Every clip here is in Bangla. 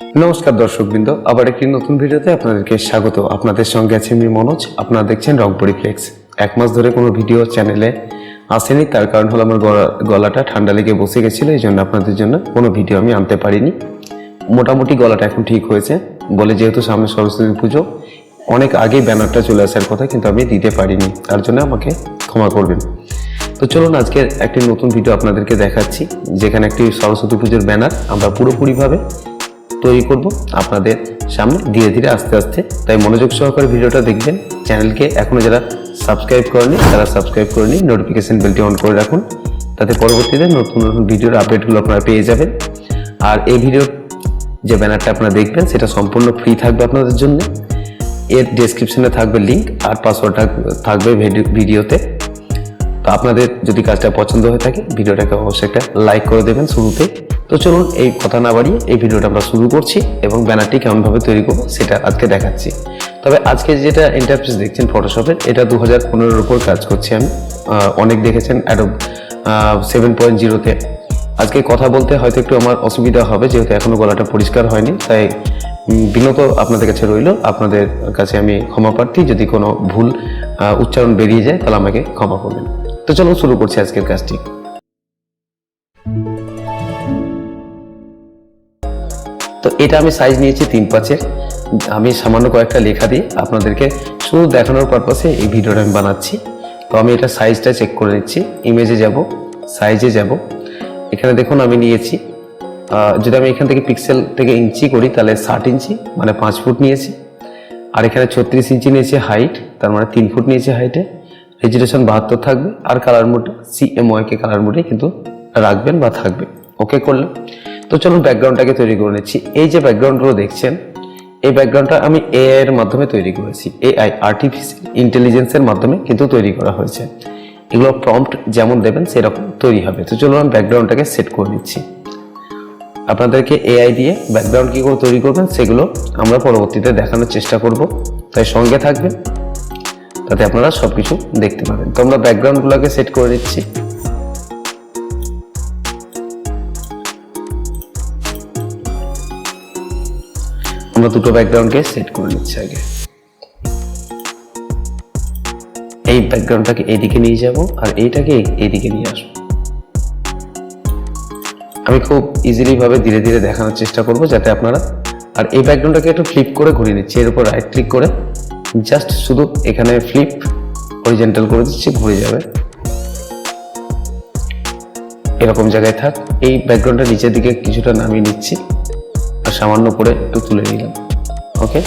নমস্কার দর্শকবৃন্দ, আবার একটি নতুন ভিডিওতে আপনাদেরকে স্বাগত। আপনাদের সঙ্গে আছে আমি মনোজ, আপনারা দেখছেন রংপুরি ফ্লেক্স। এক মাস ধরে কোনো ভিডিও চ্যানেলে আসেনি, তার কারণ হলো আমার গলাটা ঠান্ডা লেগে বসে গেছিল, এই জন্য আপনাদের জন্য কোনো ভিডিও আমি আনতে পারিনি। মোটামুটি গলাটা এখন ঠিক হয়েছে, বলে যেহেতু সামনে সরস্বতী পুজো, অনেক আগেই ব্যানারটা চলে আসার কথা, কিন্তু আমি দিতে পারিনি, তার জন্য আমাকে ক্ষমা করবেন। তো চলুন আজকে একটি নতুন ভিডিও আপনাদেরকে দেখাচ্ছি, যেখানে একটি সরস্বতী পুজোর ব্যানার আমরা পুরোপুরিভাবে তৈরি করব আপনাদের সামনে ধীরে ধীরে আস্তে আস্তে। তাই মনোযোগ সহকারে ভিডিওটা দেখবেন। চ্যানেলকে এখনও যারা সাবস্ক্রাইব করেনি তারা সাবস্ক্রাইব করে নিন নোটিফিকেশন বেলটি অন করে রাখুন। তাতে পরবর্তীতে নতুন নতুন ভিডিওর আপডেটগুলো আপনারা পেয়ে যাবেন। আর এই ভিডিওর যে ব্যানারটা আপনারা দেখবেন, সেটা সম্পূর্ণ ফ্রি থাকবে আপনাদের জন্য। এর ডেসক্রিপশনে থাকবে লিঙ্ক আর পাসওয়ার্ডটা থাকবে ভিডিও- ভিডিওতে। তো আপনাদের যদি কাজটা পছন্দ হয়ে থাকে, ভিডিওটাকে অবশ্যই একটা লাইক করে দেবেন শুরুতে তো চলুন এই কথা না বাড়িয়ে এই ভিডিওটা আমরা শুরু করছি এবং ব্যানারটি কেমনভাবে তৈরি করব সেটা আজকে দেখাচ্ছি। তবে আজকে যেটা ইন্টারফেস দেখছেন ফটোশপের এটা দু হাজার পনেরোর উপর কাজ করছি আমি। অনেক দেখেছেন অ্যাডোব সেভেন পয়েন্ট জিরোতে আজকে কথা বলতে হয়তো একটু আমার অসুবিধা হবে, যেহেতু এখনও গলাটা পরিষ্কার হয়নি, তাই বিনত আপনাদের কাছে রইল। আপনাদের কাছে আমি ক্ষমা প্রার্থী, যদি কোনো ভুল উচ্চারণ বেরিয়ে যায়, তাহলে আমাকে ক্ষমা করবেন। তো চলুন শুরু করছি আজকের কাজটি। তো এটা আমি সাইজ নিয়েছি তিন পাঁচের। আমি সামান্য কয়েকটা লেখা দিয়ে আপনাদেরকে। শুধু দেখানোর পারপাসে এই ভিডিওটা আমি বানাচ্ছি। তো আমি এটা সাইজটা চেক করে নিচ্ছি। ইমেজে যাব সাইজে যাব। এখানে দেখুন আমি নিয়েছি যদি আমি এখান থেকে পিক্সেল থেকে ইঞ্চি করি তাহলে ষাট ইঞ্চি মানে পাঁচ ফুট নিয়েছি। আর এখানে ছত্রিশ ইঞ্চি নিয়েছে হাইট তার মানে তিন ফুট নিয়েছে হাইটে রেজুলেশন বাহাত্তর থাকবে, আর colour mode CMYK colour মোডে কিন্তু রাখবেন বা থাকবে। ওকে করলাম। তো চলুন ব্যাকগ্রাউন্ডটাকে তৈরি করে নিচ্ছি। এই যে ব্যাকগ্রাউন্ডগুলো দেখছেন, এই ব্যাকগ্রাউন্ডটা আমি এআই এর মাধ্যমে তৈরি করেছি। এআই আর্টিফিশিয়াল ইন্টেলিজেন্সের মাধ্যমে কিন্তু তৈরি করা হয়েছে। এগুলো প্রম্পট যেমন দেবেন, সেরকম তৈরি হবে। তো চলুন আমি ব্যাকগ্রাউন্ডটাকে সেট করে নিচ্ছি। আপনাদেরকে এআই দিয়ে ব্যাকগ্রাউন্ড কী করে তৈরি করবেন, সেগুলো আমরা পরবর্তীতে দেখানোর চেষ্টা করব। তাই সঙ্গে থাকবেন, তাতে আপনারা সব কিছু দেখতে পাবেন। তো আমরা ব্যাকগ্রাউন্ডগুলোকে সেট করে নিচ্ছি। আমরা দুটো ব্যাকগ্রাউন্ডকে সেট করে নিচ্ছি আগে। এই ব্যাকগ্রাউন্ডটাকে এইদিকে নিয়ে যাব আর এইটাকে এই- এইদিকে নিয়ে আসব। আমি খুব ইজিলি ভাবে ধীরে ধীরে দেখানোর চেষ্টা করব যাতে আপনারা আর এই ব্যাকগ্রাউন্ডটাকে একটু ফ্লিপ করে ঘুরিয়ে নিচ্ছি। এর উপর রাইট ক্লিক করে জাস্ট শুধু এখানে ফ্লিপ হরিজেন্টাল করে দিচ্ছি, ঘুরে যাবে। এরকম জায়গায় থাক। এই ব্যাকগ্রাউন্ডটা নিচের দিকে কিছুটা নামিয়ে নিচ্ছি। আর সামান্য করে একটু তুলে নিলাম। ওকে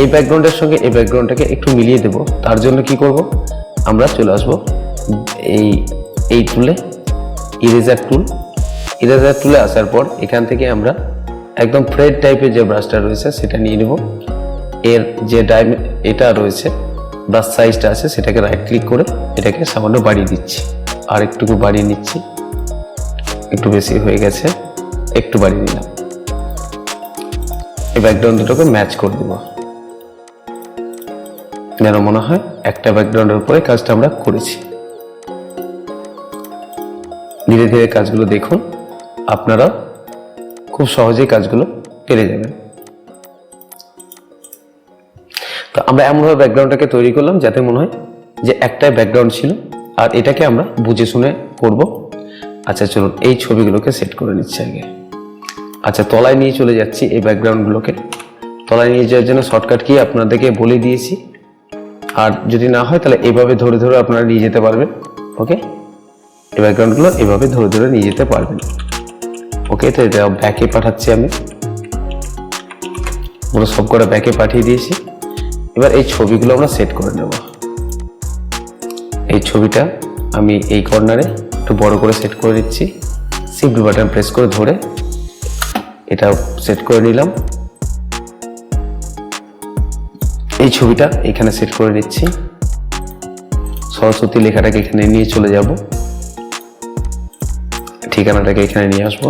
এই ব্যাকগ্রাউন্ডের সঙ্গে এই ব্যাকগ্রাউন্ডটাকে একটু মিলিয়ে দেব। তার জন্য কি করব? আমরা চলে আসব এই এই টুলে ইরেজার টুল ইরেজার টুলে আসার পর এখান থেকে আমরা একদম ফ্রেড টাইপের যে ব্রাশটা রয়েছে সেটা নিয়ে নেব। এর যে ডাইম এটা রয়েছে ব্রাশ সাইজটা আছে, সেটাকে রাইট ক্লিক করে এটাকে সামান্য বাড়িয়ে দিচ্ছি। আর একটুকু বাড়িয়ে নিচ্ছি। একটু বেশি হয়ে গেছে, একটু বাড়িয়ে নিলাম। এই ব্যাকগ্রাউন্ড দুটোকে ম্যাচ করে দেবো। যেন মনে হয় একটা ব্যাকগ্রাউন্ডের উপরে কাজটা আমরা করেছি। ধীরে ধীরে কাজগুলো দেখুন আপনারা খুব সহজেই কাজগুলো পেরে যাবেন। তো আমরা এমনভাবে ব্যাকগ্রাউন্ডটাকে তৈরি করলাম যাতে মনে হয় যে একটাই ব্যাকগ্রাউন্ড ছিল, আর এটাকে আমরা বুঝে শুনে করব। আচ্ছা চলুন এই ছবিগুলোকে সেট করে নিচ্ছি আগে। আচ্ছা তলায় নিয়ে চলে যাচ্ছি এই ব্যাকগ্রাউন্ডগুলোকে তলায় নিয়ে যাওয়ার জন্য শর্টকাট কি আপনাদেরকে বলে দিয়েছি। আর যদি না হয়, তাহলে এভাবে ধরে ধরে আপনারা নিয়ে যেতে পারবেন ওকে এই ব্যাকগ্রাউন্ডগুলো এভাবে ধরে ধরে নিয়ে যেতে পারবেন। ওকে তো এটা ব্যাকে পাঠাচ্ছি আমি। পুরো সব কটা ব্যাকে পাঠিয়ে দিয়েছি। এবার এই ছবিগুলো আমরা সেট করে নেব। এই ছবিটা আমি এই কর্নারে একটু বড় করে সেট করে দিচ্ছি শিফট বাটন প্রেস করে ধরে এটা সেট করে নিলাম। এই ছবিটা এখানে সেট করে নিচ্ছি সরস্বতী লেখাটাকে এখানে নিয়ে চলে যাব। ঠিকানাটাকে এখানে নিয়ে আসব।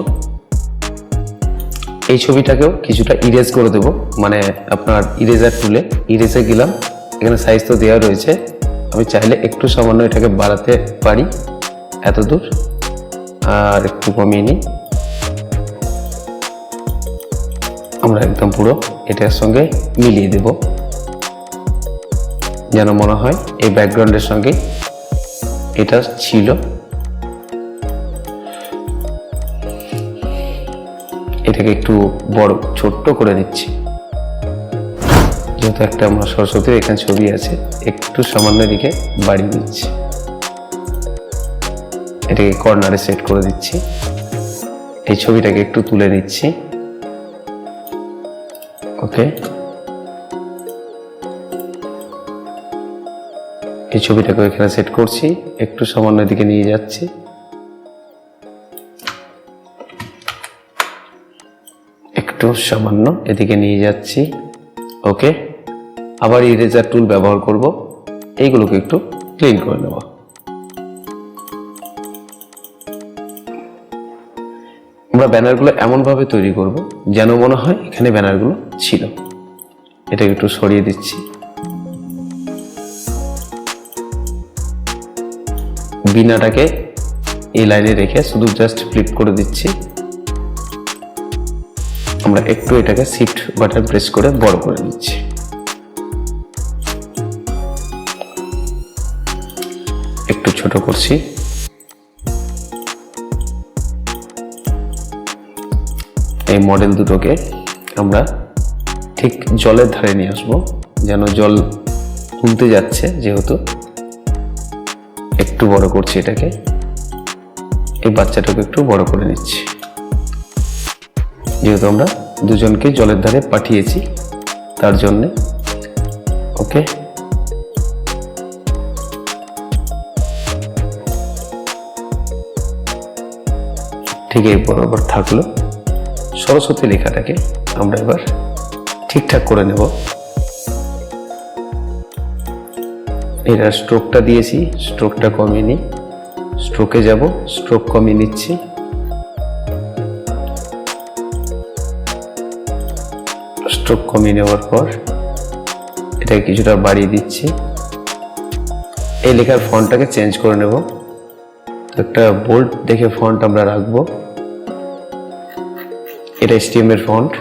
এই ছবিটাকেও কিছুটা ইরেজ করে দেব। মানে আপনার ইরেজার টুলে ইরেজে গেলাম। এখানে সাইজ তো দেওয়া রয়েছে। আমি চাইলে একটু সামান্য এটাকে বাড়াতে পারি। এত দূর। আর একটু কমিয়ে নিই। আমরা একদম পুরো এটার সঙ্গে মিলিয়ে দেব। যেন মনে হয় এই ব্যাকগ্রাউন্ডের সঙ্গে এটা ছিল। এটাকে একটু বড়, ছোট্ট করে দিচ্ছি। যেহেতু একটা মা সরস্বতীর এখানে ছবি আছে, একটু সামান্য দিকে বাড়িয়ে দিচ্ছি। এটাকে কর্নারে সেট করে দিচ্ছি। এই ছবিটাকে একটু তুলে নিচ্ছি। ওকে? এই ছবিটাকে এখানে সেট করছি, একটু সামান্য দিকে নিয়ে যাচ্ছি। একটু সামান্য এদিকে নিয়ে যাচ্ছি, ওকে? আবার ইরেজার টুল ব্যবহার করব। এইগুলোকে একটু ক্লিন করে নেব। আমরা ব্যানারগুলো এমনভাবে তৈরি করব যেন মনে হয় এখানে ব্যানারগুলো ছিল। এটাকে একটু সরিয়ে দিচ্ছি। বিনাটাকে এই লাইনে রেখে শুধু জাস্ট ফ্লিপ করে দিচ্ছি। আমরা একটু এটাকে শিফট বাটন প্রেস করে বড় করে দিচ্ছি একটু ছোট করছি। এই মডেল দুটোকে আমরা ঠিক জলের ধারে নিয়ে আসব। যেন জল তুলতে যাচ্ছে, যেহেতু একটু বড় করছি এটাকে। এই বাচ্চাটাকে একটু বড় করে নিচ্ছি। যেহেতু আমরা দুজনকে জলের ধারে পাঠিয়েছি, তার জন্যে, ওকে? ঠিক এই বরাবর থাকল। সরস্বতী লেখাটাকে আমরা এবার ঠিকঠাক করে নেব। এটা স্ট্রোকটা দিয়েছি স্ট্রোকটা কমিয়ে নিই। স্ট্রোকে যাব স্ট্রোক কমিয়ে নিচ্ছি। স্ট্রোক কমিয়ে নেওয়ার পর এটা কিছুটা বাড়িয়ে দিচ্ছি। এই লেখার ফন্টটাকে চেঞ্জ করে নেব। একটা বোল্ড দেখে ফন্ট আমরা রাখব। এটা স্টিম এর ফন্ট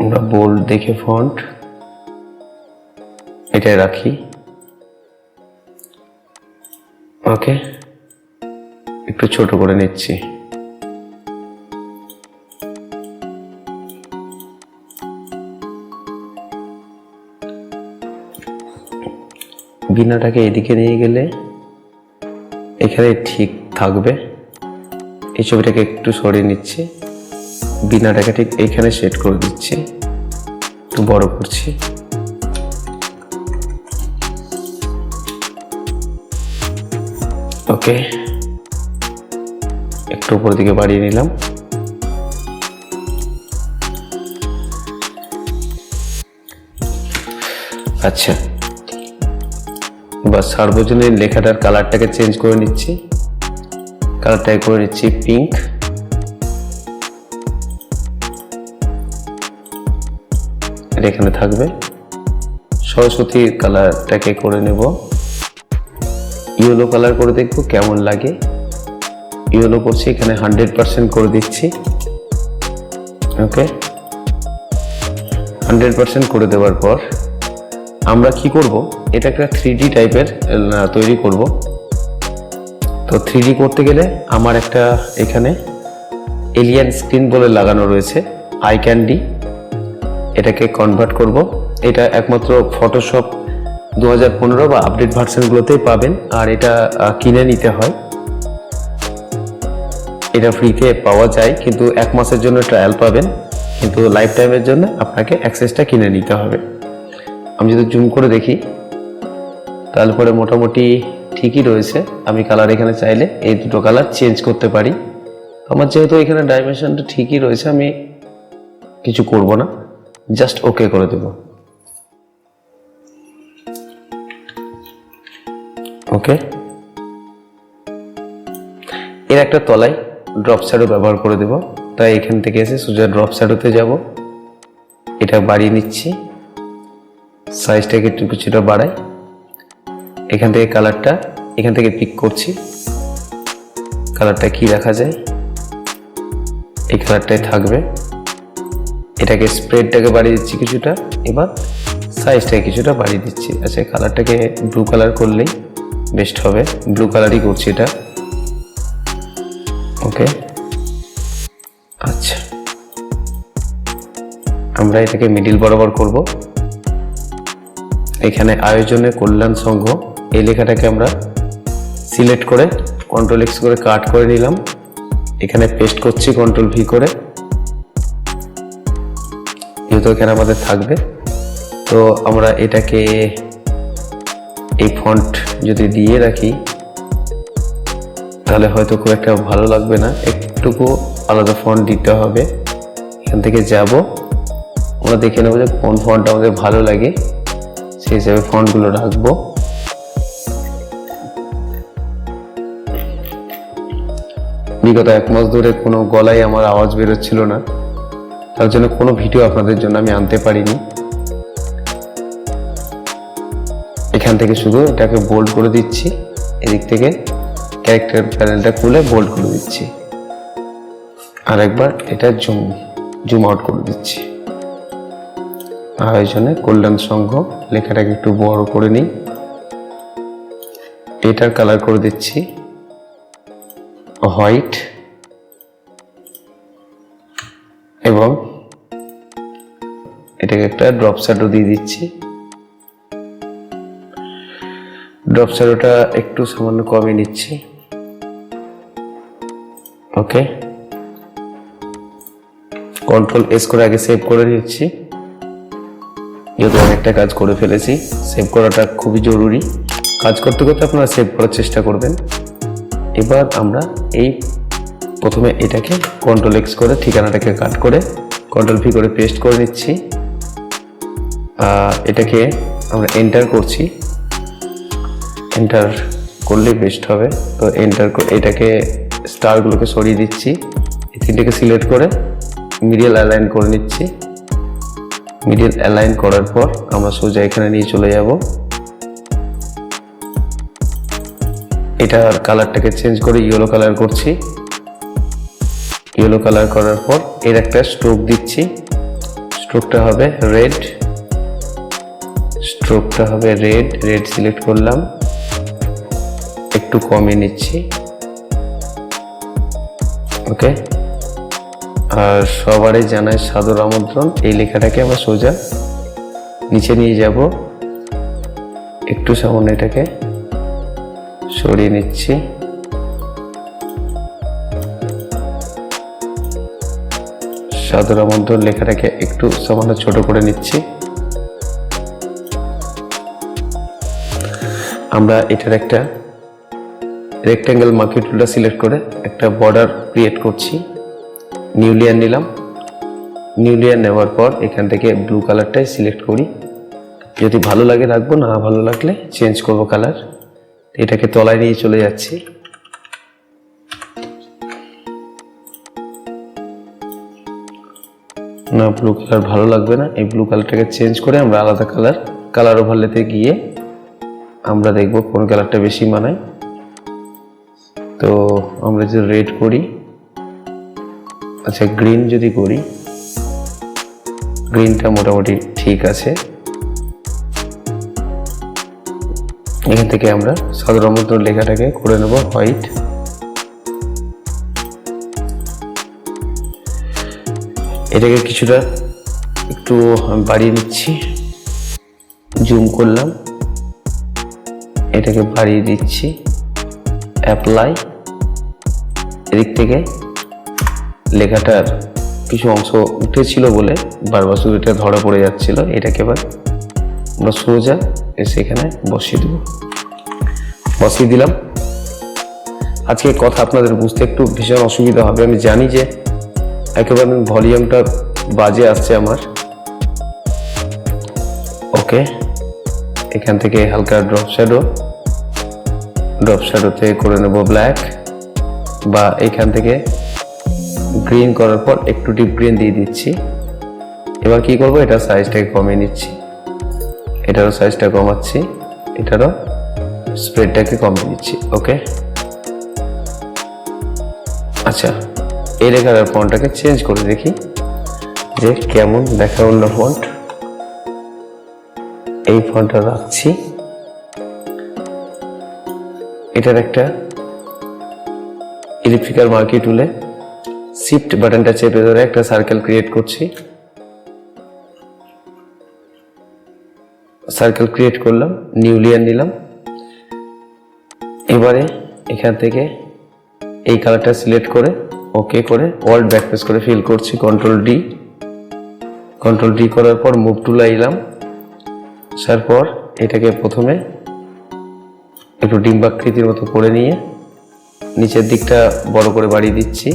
আমরা বোল্ড দেখে ফন্ট এটাই রাখি। ওকে একটু ছোট করে নিচ্ছি। বিনাটাকে এদিকে নিয়ে গেলে এখানে ঠিক থাকবে। এই ছবিটাকে একটু সরিয়ে নিচ্ছি। বিনাটাকে ঠিক এইখানে সেট করে দিচ্ছি। একটু বড় করছি। ওকে একটু উপর দিকে বাড়িয়ে নিলাম। আচ্ছা। বা সার্বজনীন লেখাটার কালারটাকে চেঞ্জ করে নিচ্ছি। কালারটাকে করে নিচ্ছি পিঙ্ক। এখানে থাকবে। সরস্বতীর কালারটাকে করে নেব। ইয়েলো কালার করে দেখব কেমন লাগে। ইয়েলো করছি, এখানে হান্ড্রেড পার্সেন্ট করে দিচ্ছি। ওকে। হান্ড্রেড পার্সেন্ট করে দেওয়ার পর আমরা কি করব? এটা একটা থ্রি টাইপের তৈরি করব। তো থ্রি করতে গেলে আমার একটা এখানে এলিয়ান স্ক্রিন বলে লাগানো রয়েছে আই ক্যান্ডি এটাকে কনভার্ট করব। এটা একমাত্র ফটোশপ দু হাজার পনেরো বা আপডেট ভার্সনগুলোতেই পাবেন, আর এটা কিনে নিতে হয়। এটা ফ্রিতে পাওয়া যায়, কিন্তু এক মাসের জন্য ট্রায়াল পাবেন। কিন্তু লাইফ টাইমের জন্য আপনাকে অ্যাক্সেসটা কিনে নিতে হবে। আমি যদি জুম করে দেখি, তাহলে পরে মোটামুটি ঠিকই রয়েছে। আমি কালার এখানে চাইলে এই দুটো কালার চেঞ্জ করতে পারি। আমার যেহেতু এখানে ডাইমেনশনটা ঠিকই রয়েছে, আমি কিছু করব না। জাস্ট ওকে করে দেব। ওকে এর একটা তলায় ড্রপ শ্যাডো ব্যবহার করে দেব। তাই এখান থেকে এসে সোজা ড্রপ শ্যাডোতে যাব। এটা বাড়িয়ে নিচ্ছি। সাইজটাকে একটু কিছুটা বাড়াই। এখান থেকে কালারটা এখান থেকে পিক করছি। কালারটা কি রাখা যায়? এই কালারটাই থাকবে। এটাকে স্প্রেডটাকে বাড়িয়ে দিচ্ছি কিছুটা। এবার সাইজটাকে কিছুটা বাড়িয়ে দিচ্ছি। আচ্ছা কালারটাকে ব্লু কালার করলেই বেস্ট হবে। ব্লু কালারই করছি এটা। ওকে আচ্ছা। আমরা এটাকে মিডিল বরাবর করব। এখানে আয়োজনে কল্যাণ সংঘ। এই লেখাটাকে আমরা সিলেক্ট করে কন্ট্রোল এক্স করে কাট করে নিলাম। এখানে পেস্ট করছি কন্ট্রোল ভি করে। যেহেতু এখানে আমাদের থাকবে, তো আমরা এটাকে এই ফন্ট যদি দিয়ে রাখি, তাহলে হয়তো খুব একটা ভালো লাগবে না। একটুকু আলাদা ফন্ট দিতে হবে। এখান থেকে যাব। আমরা দেখে নেব যে কোন ফন্ট আমাদের ভালো লাগে। সেই হিসাবে ফন্টগুলো রাখব। বিগত এক মাস ধরে কোনো গলায় আমার আওয়াজ বেরোচ্ছিল না। তার জন্য কোনো ভিডিও আপনাদের জন্য আমি আনতে পারিনি। এখান থেকে শুধু এটাকে বোল্ড করে দিচ্ছি। এদিক থেকে ক্যারেক্টার প্যানেলটা খুলে বোল্ড করে দিচ্ছি। আর একবার এটা জুম জুম আউট করে দিচ্ছি। আয়োজনে কল্যাণ সংঘ, লেখাটাকে একটু বড় করে নিই। এটার কালার করে দিচ্ছি। হোয়াইট এবং এটাকে একটা ড্রপ শ্যাডো দিয়ে দিচ্ছি। ড্রপ শ্যাডোটা একটু সামান্য কমে নিচ্ছি। ওকে। কন্ট্রোল এস করে আগে সেভ করে নিচ্ছি। যেহেতু অনেকটা কাজ করে ফেলেছি, সেভ করাটা খুবই জরুরি। কাজ করতে করতে আপনারা সেভ করার চেষ্টা করবেন। এবার আমরা এই প্রথমে এটাকে কন্ট্রোল এক্স করে, ঠিকানাটাকে কাট করে কন্ট্রোল ভি করে পেস্ট করে নিচ্ছি। এটাকে আমরা এন্টার করছি। এন্টার করলে বেস্ট হবে। তো এন্টার এটাকে স্টারগুলোকে সরিয়ে দিচ্ছি। এই তিনটাকে সিলেক্ট করে মিডিয়াল অ্যালাইন করে নিচ্ছি। মিডিয়াল অ্যালাইন করার পর আমরা সোজা এখানে নিয়ে চলে যাব। এটার কালারটাকে চেঞ্জ করে ইয়েলো কালার করছি। ইয়েলো কালার করার পর এর একটা স্ট্রোক দিচ্ছি। স্ট্রোকটা হবে রেড স্ট্রোকটা হবে রেড রেড সিলেক্ট করলাম। একটু কমিয়ে নিচ্ছি। ওকে? আর সবারই জানাই সাদর আমন্ত্রণ। এই লেখাটাকে আমরা সোজা নিচে নিয়ে যাব। একটু সামান্য এটাকে। সরিয়ে নিচ্ছি। সাদর আমন্ত্রণ লেখাটাকে একটু সামান্য ছোট করে নিচ্ছি। আমরা এটার একটা রেক্ট্যাঙ্গেল মার্কেট টুলটা সিলেক্ট করে একটা বর্ডার ক্রিয়েট করছি। নিউ নিলাম। নিউ নেওয়ার পর এখান থেকে ব্লু কালারটাই সিলেক্ট করি। যদি ভালো লাগে রাখব, না ভালো লাগলে চেঞ্জ করব কালার এটাকে তলায় নিয়ে চলে যাচ্ছি। না ব্লু কালার ভালো লাগবে না। এই ব্লু কালারটাকে চেঞ্জ করে আমরা আলাদা কালার কালার ওভারলেতে গিয়ে আমরা দেখব কোন কালারটা বেশি মানায়। তো আমরা যদি রেড করি আচ্ছা গ্রিন যদি করি গ্রিনটা মোটামুটি ঠিক আছে। এখান থেকে আমরা সাধারণ লেখাটাকে করে নেব হোয়াইট এটাকে কিছুটা একটু বাড়িয়ে নিচ্ছি। জুম করলাম। এটাকে বাড়িয়ে দিচ্ছি। অ্যাপ্লাই এদিক থেকে লেখাটার কিছু অংশ উঠেছিল বলে বারবার শুধু এটা ধরা পড়ে যাচ্ছিল। এটাকে এবার আমরা সোজা এসে এখানে বসিয়ে দেবো। বসিয়ে দিলাম। আজকে কথা আপনাদের বুঝতে একটু ভীষণ অসুবিধা হবে। আমি জানি যে একেবারে ভলিউমটা বাজে আসছে আমার। ওকে, এখান থেকে হালকা ড্রপ শ্যাডো। ড্রপ শ্যাডোতে করে নেব ব্ল্যাক। বা এখান থেকে গ্রিন করার পর একটু ডিপ গ্রিন দিয়ে দিচ্ছি। এবার কি করব? এটা সাইজটাকে কমিয়ে নিচ্ছি। এটারও সাইজটা কমাচ্ছি, এটারও স্প্রেডটাকে কমিয়ে দিচ্ছি ওকে আচ্ছা এই রেখার ফন্টটাকে চেঞ্জ করে দেখি যে কেমন দেখা অন্য ফন্ট এই ফন্টটা রাখছি। এটার একটা ইলেকট্রিক্যাল মার্কি টুলে শিফট বাটনটা চেপে ধরে একটা সার্কেল ক্রিয়েট করছি। সার্কেল ক্রিয়েট করলাম নিউ লেয়ার নিলাম। এবারে এখান থেকে এই কালারটা সিলেক্ট করে ওকে করে ওয়ার্ল্ড ব্যাকপেস করে ফিল করছি কন্ট্রোল ডি কন্ট্রোল ডি করার পর মুভ টুলে এলাম। আসার পর এটাকে প্রথমে একটু ডিম্বাকৃতির মতো করে নিয়ে নিচের দিকটা বড় করে বাড়িয়ে দিচ্ছি।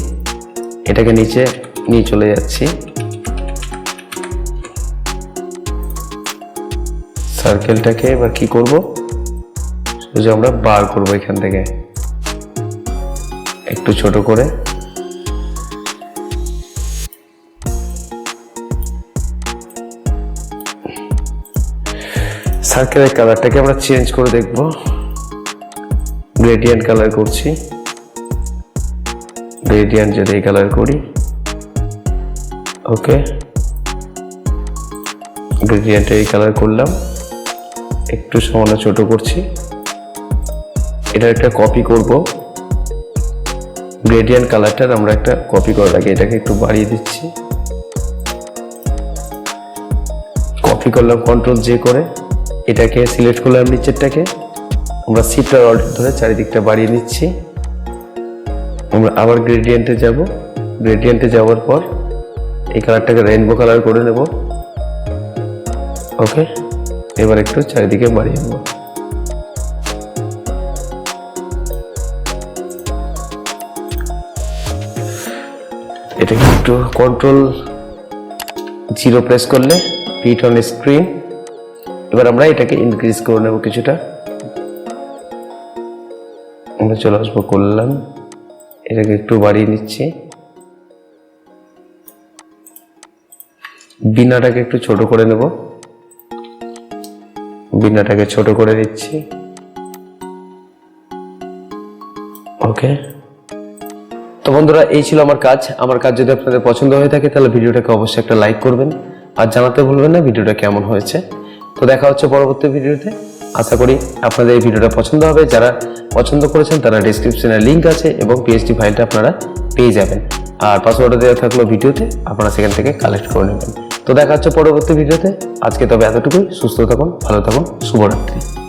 এটাকে নিচে নিয়ে চলে যাচ্ছি। সার্কেলটাকে এবার কি করব? সোজা আমরা বার করব এখান থেকে। একটু ছোট করে। সার্কেলের কালারটাকে আমরা চেঞ্জ করে দেখব। গ্রেডিয়েন্ট কালার করছি। গ্রেডিয়েন্ট যদি এই কালার করি। ওকে গ্রেডিয়েন্ট এই কালার করলাম। একটু সামান্য ছোট করছি। এটা একটা কপি করব। গ্রেডিয়েন্ট কালারটার আমরা একটা কপি করার আগে এটাকে একটু বাড়িয়ে দিচ্ছি। কপি করলাম কন্ট্রোল জে করে। এটাকে সিলেক্ট করলাম নিচেরটাকে। আমরা সিপটার অর্ডার ধরে চারিদিকটা বাড়িয়ে নিচ্ছি আমরা আবার গ্রেডিয়েন্টে যাব। গ্রেডিয়েন্টে যাওয়ার পর এই কালারটাকে রেইনবো কালার করে নেব। ওকে এবার একটু চারিদিকে বাড়িয়ে নেব। এটাকে একটু কন্ট্রোল জিরো প্রেস করলে পিট অন স্ক্রিন এবার আমরা এটাকে ইনক্রিজ করে নেব কিছুটা। আমরা চলে আসব করলাম। এটাকে একটু বাড়িয়ে নিচ্ছি। বিনাটাকে একটু ছোট করে নেব। বিনাটাকে ছোট করে নিচ্ছি ওকে। তো বন্ধুরা, এই ছিল আমার কাজ। আমার কাজ যদি আপনাদের পছন্দ হয়ে থাকে, তাহলে ভিডিওটাকে অবশ্যই একটা লাইক করবেন। আর জানাতে ভুলবেন না, ভিডিওটা কেমন হয়েছে। তো দেখা হচ্ছে পরবর্তী ভিডিওতে। আশা করি আপনাদের এই ভিডিওটা পছন্দ হবে। যারা পছন্দ করেছেন, তারা ডিসক্রিপশনে লিংক আছে এবং পিএইচডি ফাইলটা আপনারা পেয়ে যাবেন। আর পাসওয়ার্ডও দেওয়া থাকল ভিডিওতে। আপনারা সেখান থেকে কালেক্ট করে নেবেন। তো দেখা হচ্ছে পরবর্তী ভিডিওতে। আজকে তবে এতটুকুই। সুস্থ থাকুন ভালো থাকুন শুভরাত্রি।